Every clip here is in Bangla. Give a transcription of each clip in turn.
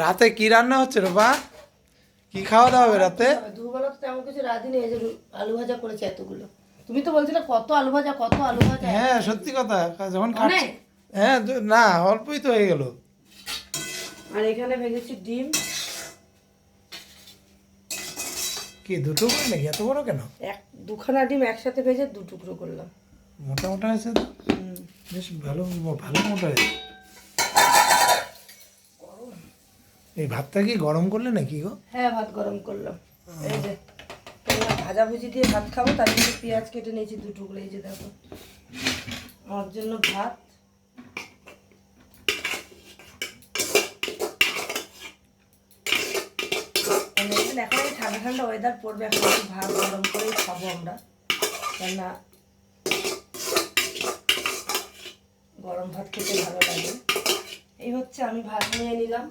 রাতে কি রান্না হচ্ছে রে বা কি খাওয়া দাওয়া হবে রাতে? দুবেলা তো তেমন কিছু রাঁধিনি এই যে আলু ভাজা করেছে এতগুলো। তুমি তো বলছিলে কত আলু ভাজা কত আলু ভাজা। হ্যাঁ সত্যি কথা যখন খাচ্ছি হ্যাঁ না অল্পই তো হয়ে গেল। আর এখানে ভেজেছি ডিম। কি দুটো করে নাকি? এত বড় কেন? এক দুখানা ডিম একসাথে ভেজে দু টুকরো করলাম। মোটা মোটা হয়েছে বেশ ভালো ভালো মোটা হয়েছে। এই ভাতটা কি গরম করলে নাকি গো? হ্যাঁ ভাত গরম করলাম। এই যে তোমরা ভাজা ভুজি দিয়ে ভাত খাব, তার জন্য পেঁয়াজ কেটে নিয়েছি দু টুকরো, এই যে দেখো। আমার জন্য ভাত। এখন এই ঠান্ডা ঠান্ডা ওয়েদার পড়বে, এখন একটু ভাত গরম করেই খাব আমরা। কেননা গরম ভাত খেতে ভালো লাগে। এই হচ্ছে, আমি ভাত নিয়ে নিলাম।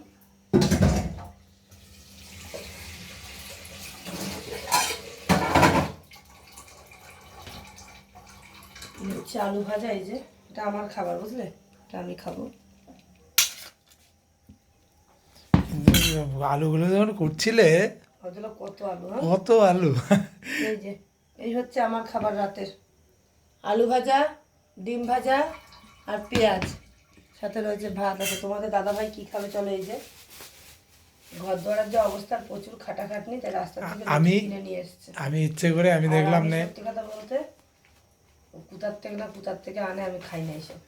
হচ্ছে আলু ভাজা এই যে এটা আমার খাবার বুঝলে? এটা আমি খাব। আলুগুলো যখন করছিলে কত আলু হ্যাঁ? কত আলু? এই যে এই হচ্ছে আমার খাবার রাতের। আলু ভাজা ডিম ভাজা আর পেঁয়াজ। সাথে রয়েছে ভাত। আছে তোমাদের দাদা ভাই কি খাবে চলো এই যে। ঘর দোয়ারের যে অবস্থা প্রচুর খাটাখাটনি তাই রাস্তা থেকে আমি- কিনে নিয়ে এসছে। আমি ইচ্ছে করে আমি দেখলাম নে সত্যি কথা বলতে কুতার থেকে না কুতার থেকে আনে আমি খাই না এসব।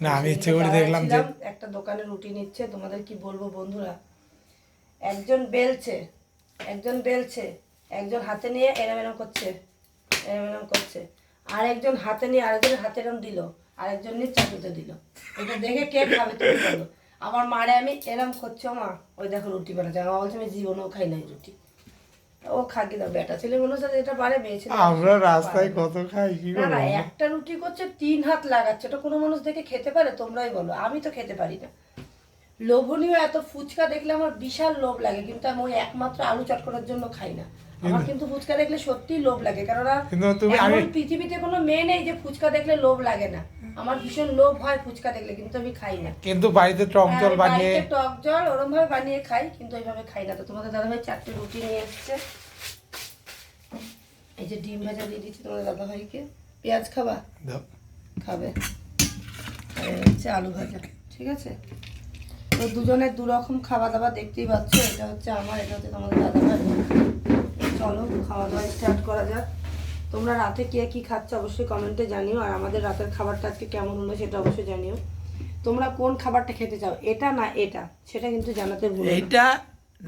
না আমি ইচ্ছে করে দেখলাম যে একটা দোকানে রুটি নিচ্ছে তোমাদের কি বলব বন্ধুরা? একজন বেলছে একজন বেলছে একজন হাতে নিয়ে এরম এরম করছে এরম এরম করছে। আর একজন হাতে নিয়ে আরেকজন হাতে এরম দিল আরেকজন নিয়ে চাটুতে দিল। এটা দেখে কে খাবে তুমি বলো। আমার মারে আমি এরম করছ মা ওই দেখো রুটি বানাচ্ছে। আমার বলছে আমি জীবনেও খাই নাই রুটি। ও খাকি দাও বেটা। ছেলে মনে হচ্ছে এটা পারে মেয়ে ছেলে আমরা রাস্তায় কত খাই কি না না একটা রুটি করছে তিন হাত লাগাচ্ছে। এটা কোনো মানুষ দেখে খেতে পারে? তোমরাই বলো। আমি তো খেতে পারি না। লোভনীয় এত ফুচকা দেখলে আমার বিশাল লোভ লাগে কিন্তু আমি ওই একমাত্র আলু চটকরার জন্য খাই না। আমার কিন্তু ফুচকা দেখলে সত্যিই লোভ লাগে কেননা কিন্তু তুমি এমন আমি পৃথিবীতে কোনো মেয়ে নেই যে ফুচকা দেখলে লোভ লাগে না। আমার ভীষণ লোভ হয় ফুচকা দেখলে কিন্তু আমি খাই না। কিন্তু বাড়িতে টক হ্যাঁ, জল বানিয়ে টক জল ওরম ভাবে বানিয়ে খাই কিন্তু ওইভাবে খাই না। তো তোমাদের দাদা ভাই চারটে রুটি নিয়ে এসছে। এই যে ডিম ভাজা দিয়ে দিচ্ছি তোমাদের দাদা ভাইকে পেঁয়াজ খাবা? খাবে। হচ্ছে আলু ভাজা ঠিক আছে? তো দুজনের দু রকম খাওয়া দাওয়া দেখতেই পাচ্ছ এটা হচ্ছে আমার এটা হচ্ছে তোমাদের দাদা ভাই চলো খাওয়া দাওয়া স্টার্ট করা যাক। তোমরা রাতে কে কি খাচ্ছ অবশ্যই কমেন্টে জানিও আর আমাদের রাতের খাবারটা আজকে কেমন হলো সেটা অবশ্যই জানিও। তোমরা কোন খাবারটা খেতে চাও এটা না এটা সেটা কিন্তু জানাতে ভুলো এটা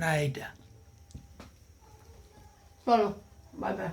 না এটা চলো বাই বাই